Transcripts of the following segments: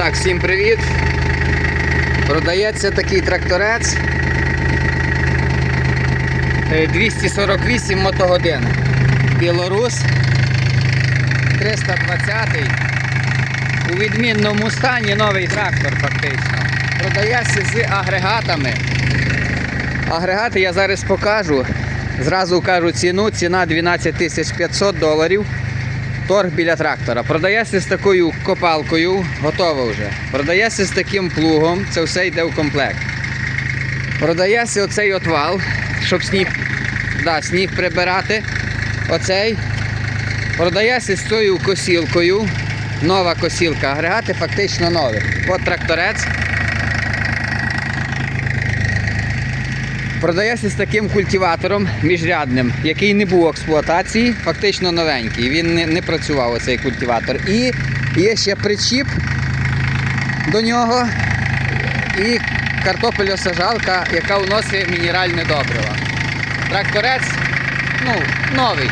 Так, всім привіт. Продається такий тракторець. Е, 248 мотогодин. Білорус 320 у відмінному стані новий трактор фактично. Продається з агрегатами. Агрегати я зараз покажу. Зразу кажу ціну. Ціна 12 500 доларів. Торг біля трактора. Продається з такою копалкою, готово вже. Продається з таким плугом, це все йде в комплект. Продається оцей отвал, щоб сніг, да, сніг прибирати. Оцей. Продається з цією косілкою. Нова косілка. Агрегати фактично нові. От тракторець. Продається з таким культиватором міжрядним, який не був в експлуатації, фактично новенький. Він не, не працював оцей культиватор. І є ще причіп до нього і картопельосажалка, яка вносить мінеральне добриво. Тракторець ну, новий.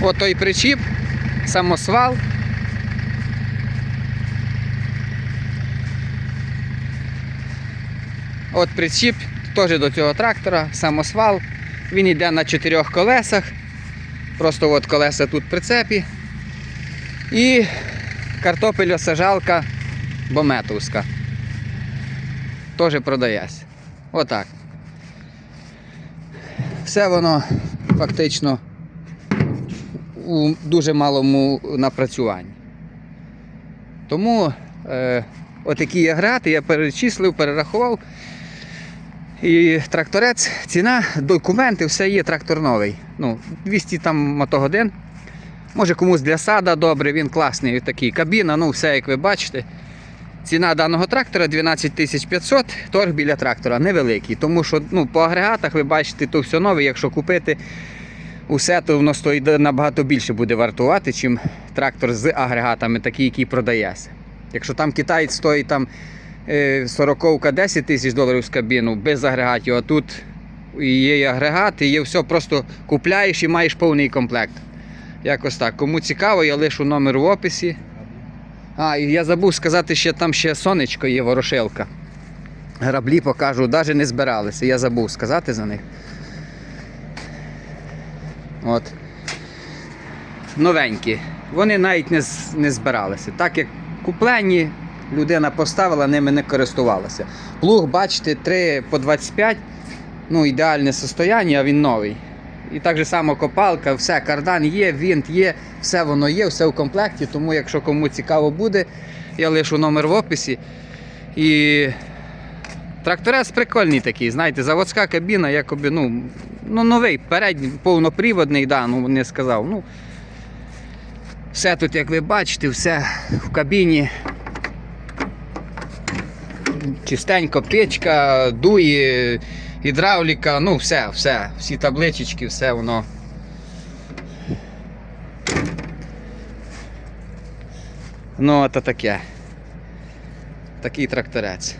От той причіп, самосвал. От причіп теж до цього трактора, самосвал. Він йде на чотирьох колесах. Просто от колеса тут в прицепі. І картопельосажалка бометовська. Теж продається. Отак. Все воно фактично у дуже малому напрацюванні. Тому е, отакі агрегати я перечислив, перерахував. І тракторець, ціна, документи, все є, трактор новий. Ну, 200 там мотогодин. Може комусь для сада добре, він класний такий. Кабіна, ну все як ви бачите. Ціна даного трактора 12 500, торг біля трактора невеликий. Тому що ну, по агрегатах ви бачите, то все нове, якщо купити усе, то воно стоїть набагато більше буде вартувати, чим трактор з агрегатами, такий, який продається. Якщо там китаєць стоїть там 40 10 тисяч доларів з кабіну без агрегатів, а тут є і агрегат, і є все, просто купляєш і маєш повний комплект. Якось так. Кому цікаво, я лишу номер в описі. А, і я забув сказати, що там ще сонечко є, ворошилка. Граблі покажу, навіть не збиралися. Я забув сказати за них. От. Новенькі. Вони навіть не, не збиралися. Так як куплені, людина поставила, ними не користувалася. Плуг, бачите, 3 по 25, ну ідеальне состояння, а він новий. І так же само копалка, все, кардан є, вінт є, все воно є, все в комплекті. Тому, якщо кому цікаво буде, я лишу номер в описі. І тракторець прикольний такий, знаєте, заводська кабіна, якоби, ну, ну новий, передній, повноприводний, да, ну не сказав. Ну, все тут, як ви бачите, все в кабіні. Чистенько печка, дує, гідравліка, ну все, все, всі табличечки, все воно. Ну, це таке. Такий тракторець.